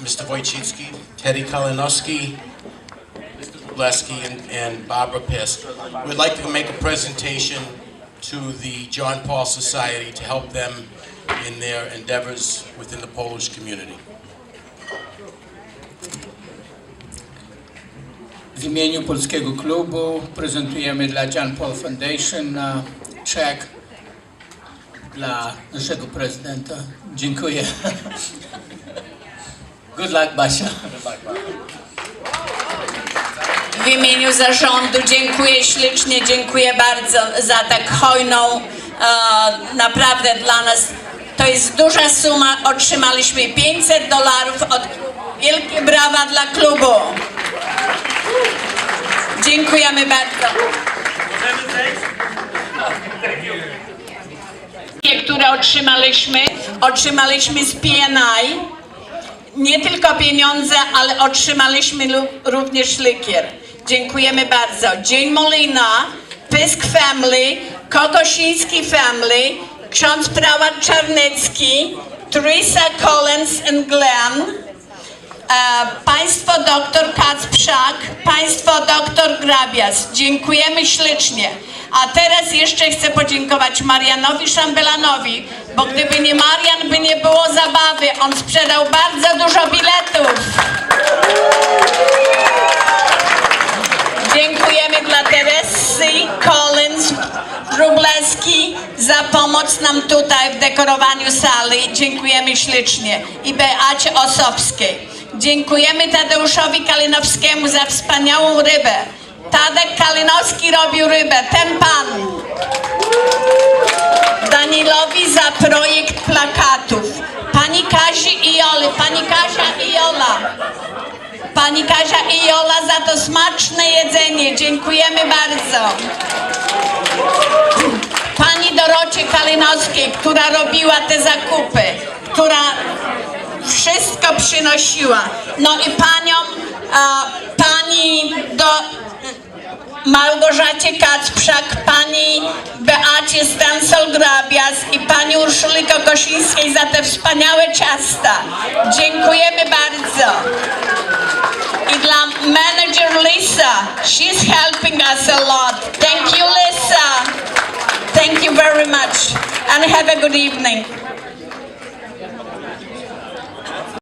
Mr. Wojcicki, Teddy Kalinowski, Mr. Gillespie, and, and Barbara Piss. We'd like to make a presentation to the John Paul Society to help them in their endeavors within the Polish community. W imieniu Polskiego Klubu prezentujemy dla John Paul Foundation czek dla naszego prezydenta. Dziękuję. Good luck, Basia. W imieniu zarządu dziękuję ślicznie, dziękuję bardzo za tak hojną, e, naprawdę dla nas to jest duża suma. Otrzymaliśmy 500 dolarów od Wielkie brawa dla klubu. Dziękujemy bardzo. które otrzymaliśmy, otrzymaliśmy z PNI nie tylko pieniądze, ale otrzymaliśmy również likier. Dziękujemy bardzo. Dzień Molina, Pysk Family, Kokosiński Family, ksiądz prałat Czarnecki, Teresa Collins and Glenn, e, państwo doktor Kacprzak, państwo doktor Grabias. Dziękujemy ślicznie. A teraz jeszcze chcę podziękować Marianowi Szambelanowi, bo gdyby nie Marian, zabawy. On sprzedał bardzo dużo biletów. Dziękujemy dla Teresy Collins Wróblewski za pomoc nam tutaj w dekorowaniu sali. Dziękujemy ślicznie. I Beacie Osowskiej. Dziękujemy Tadeuszowi Kalinowskiemu za wspaniałą rybę. Tadek Kalinowski robił rybę, ten pan. Pani Kazia i Jola. Pani Kazia i Jola za to smaczne jedzenie. Dziękujemy bardzo. Pani Dorocie Kalinowskiej, która robiła te zakupy, która wszystko przynosiła. No i paniom, a, pani do Małgorzacie Kacprzak, pani Beacie Stansol-Grabias i pani Urszuli Kokosińskiej za te wspaniałe ciasta. Dziękujemy bardzo. I dla manager Lisa, she's helping us a lot. Thank you, Lisa. Thank you very much and have a good evening.